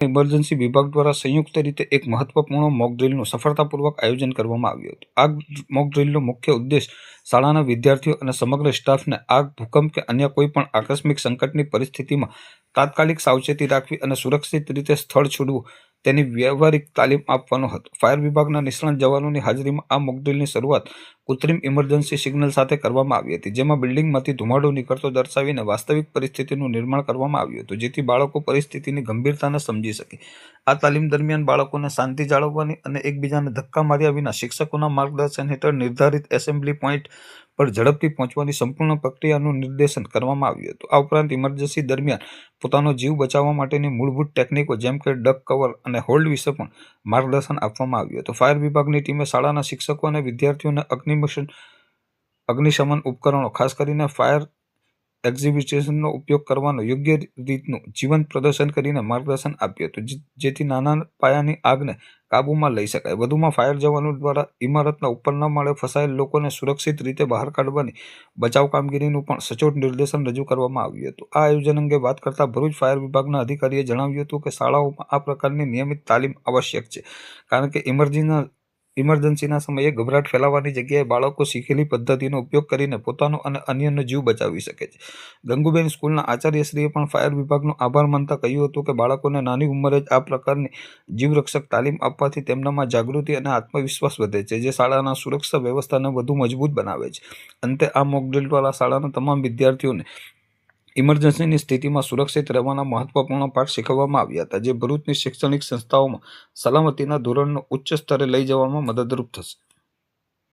Emergency વિભાગ દ્વારા સંયુક્ત રીતે એક મહત્વપૂર્ણ મોક ડ્રિલનું સફળતાપૂર્વક આયોજન કરવામાં આવ્યું હતું. આ મોક ડ્રિલનો મુખ્ય ઉદ્દેશ શાળાના વિદ્યાર્થીઓ અને સમગ્ર સ્ટાફને આગ, ભૂકંપ કે અન્ય કોઈ પણ આકસ્મિક સંકટની પરિસ્થિતિમાં તાત્કાલિક સાવચેતી રાખવી અને સુરક્ષિત રીતે સ્થળ છોડવું તેની વ્યવહારિક તાલીમ આપવાનો હતો. ફાયર વિભાગના નિષ્ણાત જવાનોની હાજરીમાં આ મોકડ્રીલની શરૂઆત કૃત્રિમ ઇમરજન્સી સિગ્નલ સાથે કરવામાં આવી હતી, જેમાં બિલ્ડિંગમાંથી ધુમાડો નીકળતો દર્શાવીને વાસ્તવિક પરિસ્થિતિનું નિર્માણ કરવામાં આવ્યું હતું, જેથી બાળકો પરિસ્થિતિની ગંભીરતાને સમજી શકે. આ તાલીમ દરમિયાન બાળકોને શાંતિ જાળવવાની અને એકબીજાને ધક્કા માર્યા વિના શિક્ષકોના માર્ગદર્શન હેઠળ નિર્ધારિત એસેમ્બલી પોઈન્ટ પર ઝડપથી પહોંચવાની સંપૂર્ણ પ્રક્રિયાનું નિર્દેશન કરવામાં આવ્યું હતું. આ ઉપરાંત ઇમરજન્સી દરમિયાન પોતાનો જીવ બચાવવા માટેની મૂળભૂત ટેકનિકો જેમ કે ડક કવર અને હોલ્ડ વિશે પણ માર્ગદર્શન આપવામાં આવ્યું હતું. ફાયર વિભાગની ટીમે શાળાના શિક્ષકો અને વિદ્યાર્થીઓને અગ્નિમશન અગ્નિશમન ઉપકરણો, ખાસ કરીને ફાયર એક્ઝિબિશનનો ઉપયોગ કરવાનો યોગ્ય રીતનું જીવંત પ્રદર્શન કરીને માર્ગદર્શન આપ્યું હતું. જેથી નાના પાયાની આગને કાબૂમાં લઈ શકાય. વધુમાં ફાયર જવાનો દ્વારા ઇમારતના ઉપરના માળે ફસાયેલ લોકોને સુરક્ષિત રીતે બહાર કાઢવાની બચાવ કામગીરીનું પણ સચોટ નિર્દેશન રજૂ કરવામાં આવ્યું હતું. આ આયોજન અંગે વાત કરતા ભરૂચ ફાયર વિભાગના અધિકારીએ જણાવ્યું હતું કે શાળાઓમાં આ પ્રકારની નિયમિત તાલીમ આવશ્યક છે, કારણ કે ઇમરજીના ઇમરજન્સીના સમયે ગભરાટ ફેલાવવાની જગ્યાએ બાળકો શીખેલી પદ્ધતિનો ઉપયોગ કરીને પોતાનો અને અન્યનો જીવ બચાવી શકે છે. ગંગુબેન સ્કૂલના આચાર્યશ્રીએ પણ ફાયર વિભાગનો આભાર માનતા કહ્યું હતું કે બાળકોને નાની ઉંમરે જ આ પ્રકારની જીવરક્ષક તાલીમ આપવાથી તેમનામાં જાગૃતિ અને આત્મવિશ્વાસ વધે છે, જે શાળાના સુરક્ષા વ્યવસ્થાને વધુ મજબૂત બનાવે છે. અંતે આ મોકડ્રીલવાળા શાળાના તમામ વિદ્યાર્થીઓને ઇમરજન્સીની સ્થિતિમાં સુરક્ષિત રહેવાના મહત્વપૂર્ણ પાઠ શીખવવામાં આવ્યા હતા, જે ભરૂચની શૈક્ષણિક સંસ્થાઓમાં સલામતીના ધોરણનો ઉચ્ચ સ્તરે લઈ જવામાં મદદરૂપ થશે.